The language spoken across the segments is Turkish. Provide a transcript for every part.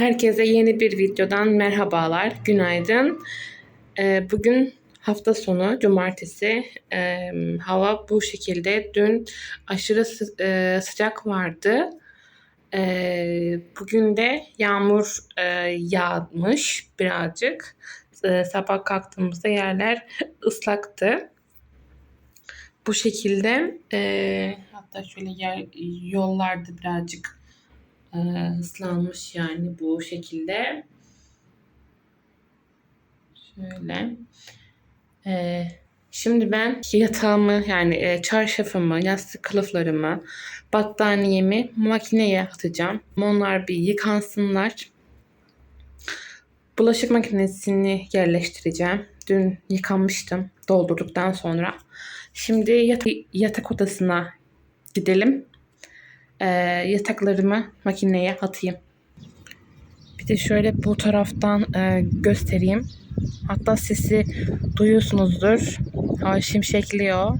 Herkese yeni bir videodan merhabalar, günaydın. Ee, bugün hafta sonu, cumartesi. Ee, hava bu şekilde. Dün aşırı e, sıcak vardı. Ee, bugün de yağmur e, yağmış birazcık. Sabah kalktığımızda yerler ıslaktı. Bu şekilde e, hatta şöyle yer, yollarda birazcık e, ıslanmış yani bu şekilde. Şöyle. E, şimdi ben yatağımı yani e, çarşafımı, yastık kılıflarımı, battaniyemi makineye atacağım. Onlar bir yıkansınlar. Bulaşık makinesini yerleştireceğim. Dün yıkamıştım doldurduktan sonra. Şimdi yat- yatak odasına gidelim. Ee, yataklarımı makineye atayım. Bir de şöyle bu taraftan e, göstereyim. Hatta sesi duyuyorsunuzdur. Hava şimşekliyor.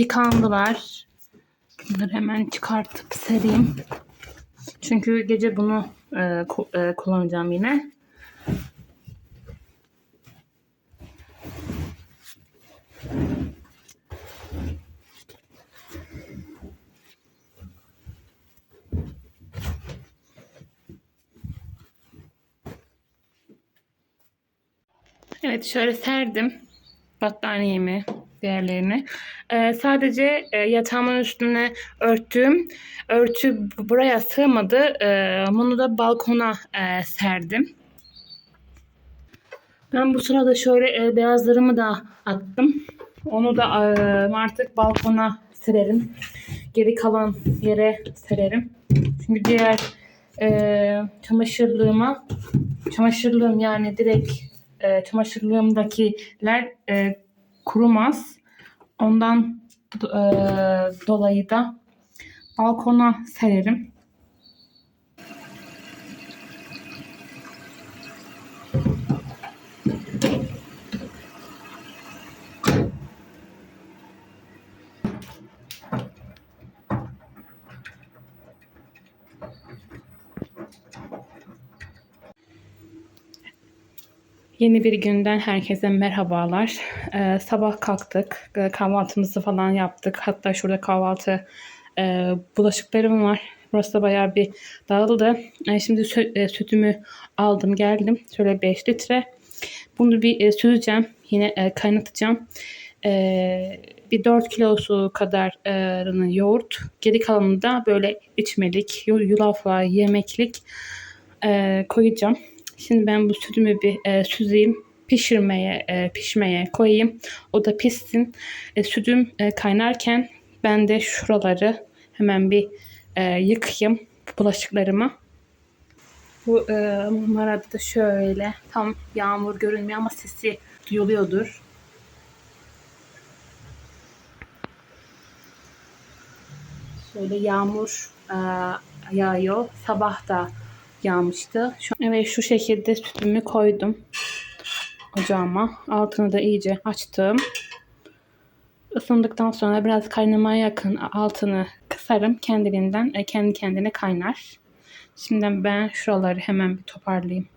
yıkandılar. Bunları hemen çıkartıp sereyim. Çünkü gece bunu e, e, kullanacağım yine. Evet şöyle serdim battaniyemi diğerlerini. Ee, sadece e, yatağımın üstüne örttüğüm örtü buraya sığmadı. Ee, bunu da balkona e, serdim. Ben bu sırada şöyle e, beyazlarımı da attım. Onu da e, artık balkona sererim. Geri kalan yere sererim. Çünkü diğer e, çamaşırlığıma çamaşırlığım yani direkt e, çamaşırlığımdakiler e, kurumaz. Ondan e, dolayı da balkona sererim. Yeni bir günden herkese merhabalar. Ee, sabah kalktık, e, kahvaltımızı falan yaptık. Hatta şurada kahvaltı e, bulaşıklarım var. Burası da bayağı bir dağıldı. E, şimdi sü- e, sütümü aldım geldim. Şöyle 5 litre. Bunu bir e, süzeceğim. Yine e, kaynatacağım. E, bir 4 kilosu kadar e, yoğurt. Geri kalanını da böyle içmelik, yu- yulafla, yemeklik e, koyacağım. Şimdi ben bu sütümü bir e, süzeyim. Pişirmeye, e, pişmeye koyayım. O da pişsin. E, sütüm e, kaynarken ben de şuraları hemen bir e, yıkayayım bulaşıklarımı. Bu e, numarada da şöyle tam yağmur görünmüyor ama sesi duyuluyordur. Şöyle yağmur e, yağıyor. Sabah da yağmıştı. Şu, evet şu şekilde sütümü koydum ocağıma. Altını da iyice açtım. Isındıktan sonra biraz kaynamaya yakın altını kısarım. Kendiliğinden e, kendi kendine kaynar. Şimdi ben şuraları hemen bir toparlayayım.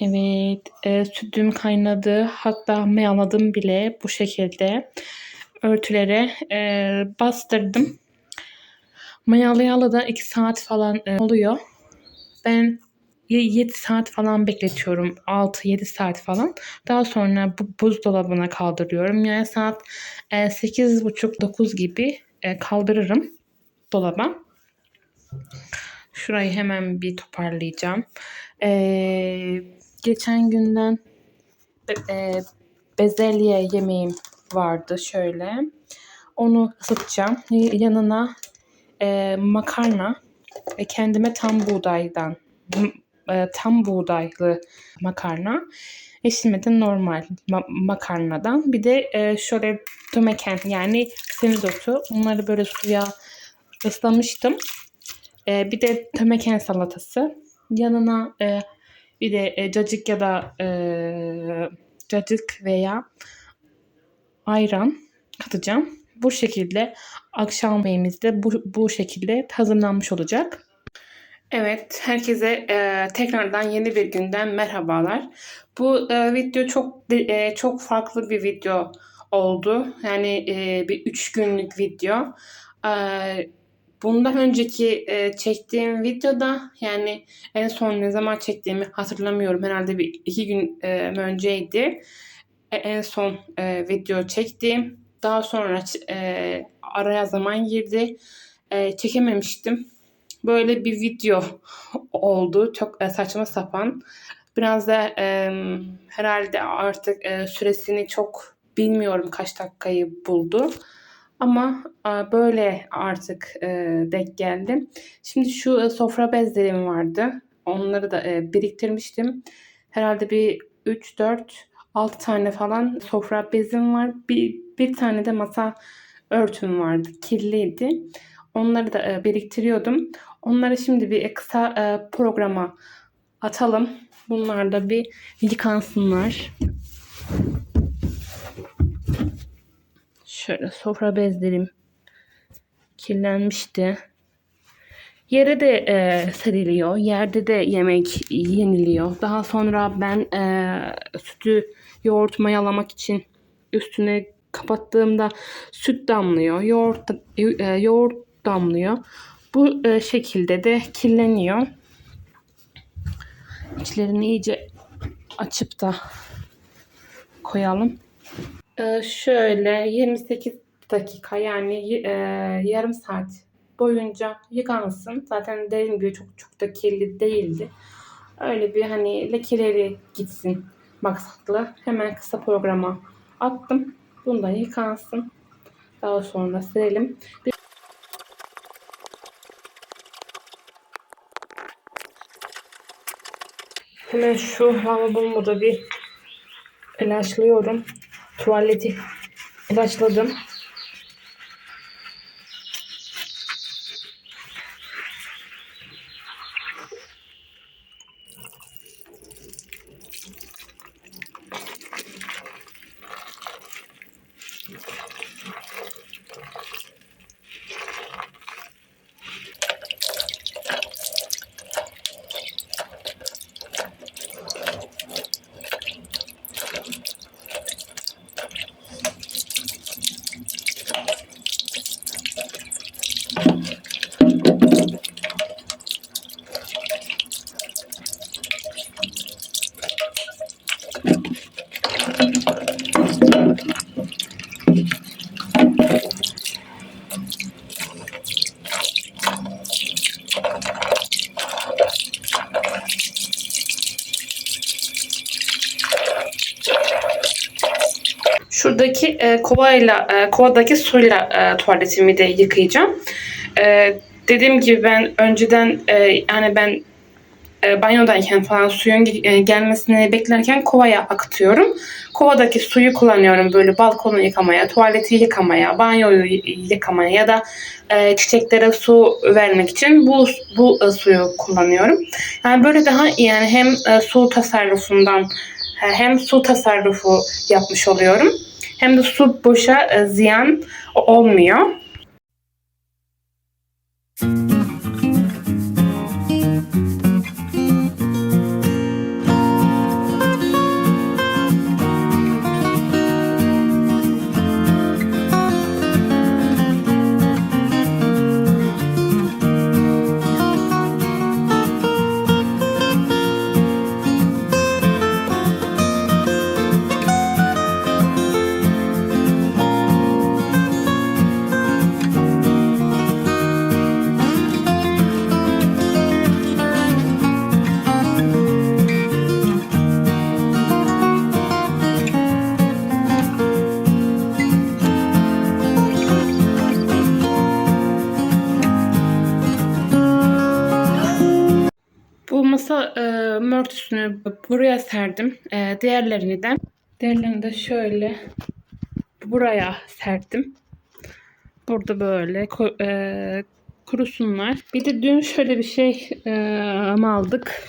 Evet, e, sütüm kaynadı. Hatta mayaladım bile bu şekilde. Örtülere e, bastırdım. Mayalayalı da 2 saat falan e, oluyor. Ben 7 saat falan bekletiyorum. 6-7 saat falan. Daha sonra bu buzdolabına kaldırıyorum. Yani saat e, 8.30-9 gibi e, kaldırırım dolaba. Şurayı hemen bir toparlayacağım. Ee, geçen günden be- e, bezelye yemeğim vardı şöyle. Onu ısıtacağım. Yanına e, makarna ve kendime tam buğdaydan e, tam buğdaylı makarna. Eşime de normal ma- makarnadan. Bir de e, şöyle tömeken yani semizotu. Onları böyle suya ıslamıştım. E, bir de tömeken salatası. Yanına e, bir de e, cacık ya da e, cacık veya ayran katacağım. Bu şekilde akşam yemeğimiz de bu, bu şekilde hazırlanmış olacak. Evet, herkese e, tekrardan yeni bir günden merhabalar. Bu e, video çok e, çok farklı bir video oldu. Yani e, bir üç günlük video. E, bundan önceki e, çektiğim videoda yani en son ne zaman çektiğimi hatırlamıyorum. Herhalde bir iki gün e, önceydi. E, en son e, video çektiğim. Daha sonra e, araya zaman girdi. E, çekememiştim. Böyle bir video oldu. Çok e, saçma sapan. Biraz da e, herhalde artık e, süresini çok bilmiyorum kaç dakikayı buldu. Ama böyle artık e, denk geldim. Şimdi şu e, sofra bezlerim vardı. Onları da e, biriktirmiştim. Herhalde bir 3, 4, 6 tane falan sofra bezim var. Bir, bir tane de masa örtüm vardı. Kirliydi. Onları da biriktiriyordum. Onları şimdi bir kısa programa atalım. Bunlar da bir yıkansınlar. Şöyle sofra bezlerim kirlenmişti. Yere de e, seriliyor. Yerde de yemek yeniliyor. Daha sonra ben e, sütü yoğurt mayalamak için üstüne kapattığımda süt damlıyor. Yoğurt, e, yoğurt damlıyor. Bu e, şekilde de kirleniyor. İçlerini iyice açıp da koyalım. E, şöyle 28 dakika yani e, yarım saat boyunca yıkansın. Zaten dediğim gibi çok çok da kirli değildi. Öyle bir hani lekeleri gitsin maksatlı. Hemen kısa programa attım. Bunda yıkansın. Daha sonra silelim. Bir Hemen şu lavabomu da bir ilaçlıyorum. Tuvaleti ilaçladım. E, kovayla, e, kovadaki suyla e, tuvaletimi de yıkayacağım. E, dediğim gibi ben önceden e, yani ben e, banyodayken falan suyun e, gelmesini beklerken kovaya akıtıyorum. Kovadaki suyu kullanıyorum böyle balkonu yıkamaya, tuvaleti yıkamaya, banyoyu yıkamaya ya da e, çiçeklere su vermek için bu bu e, suyu kullanıyorum. Yani böyle daha yani hem e, su tasarrufundan e, hem su tasarrufu yapmış oluyorum hem de su boşa e, ziyan olmuyor. Masa e, örtüsünü buraya serdim. E, diğerlerini de diğerlerini de şöyle buraya serdim. Burada böyle e, kurusunlar. Bir de dün şöyle bir şey e, aldık.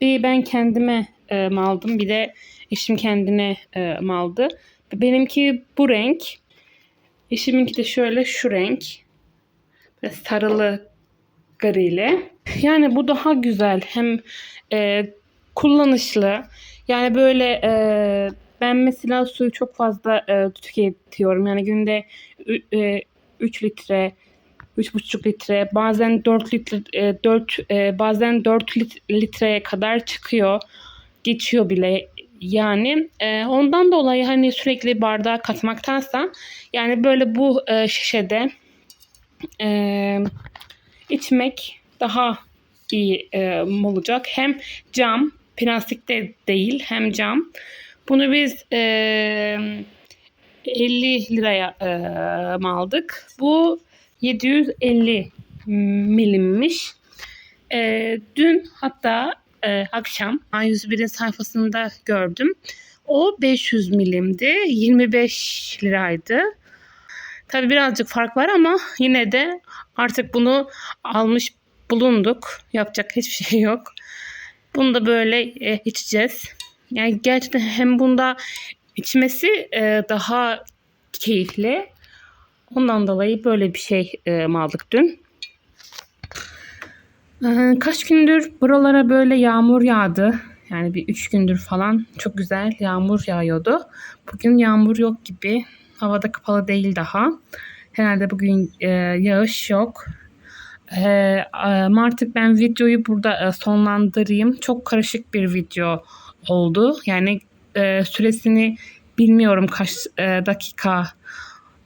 Bir ben kendime e, aldım. Bir de eşim kendine e, aldı. Benimki bu renk. Eşiminki de şöyle şu renk. Böyle sarılı griyle. Yani bu daha güzel. Hem e, kullanışlı. Yani böyle e, ben mesela suyu çok fazla e, tüketiyorum. Yani günde 3 litre, 3,5 litre, bazen 4 litre, e, 4 e, bazen 4 lit- litreye kadar çıkıyor. Geçiyor bile yani e, ondan dolayı hani sürekli bardağa katmaktansa yani böyle bu e, şişede e, içmek daha iyi e, olacak. Hem cam, plastik de değil hem cam. Bunu biz e, 50 liraya e, aldık. Bu 750 milimmiş. E, dün hatta e, akşam A101'in sayfasında gördüm. O 500 milimdi. 25 liraydı. Tabii birazcık fark var ama yine de artık bunu almış bulunduk. Yapacak hiçbir şey yok. Bunu da böyle e, içeceğiz. Yani gerçekten hem bunda içmesi e, daha keyifli. Ondan dolayı böyle bir şey e, aldık dün. Ee, Kaç gündür buralara böyle yağmur yağdı. Yani bir üç gündür falan çok güzel yağmur yağıyordu. Bugün yağmur yok gibi. Havada kapalı değil daha. Herhalde bugün e, yağış yok. E, artık ben videoyu burada e, sonlandırayım. Çok karışık bir video oldu. Yani e, süresini bilmiyorum kaç e, dakika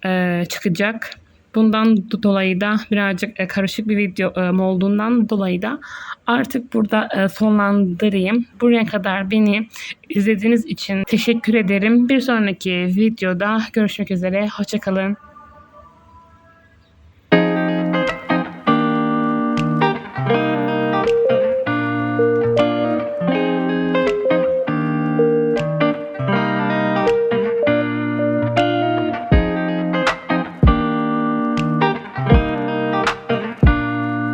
e, çıkacak. Bundan do- dolayı da birazcık e, karışık bir video e, olduğundan dolayı da artık burada e, sonlandırayım. Buraya kadar beni izlediğiniz için teşekkür ederim. Bir sonraki videoda görüşmek üzere. Hoşçakalın.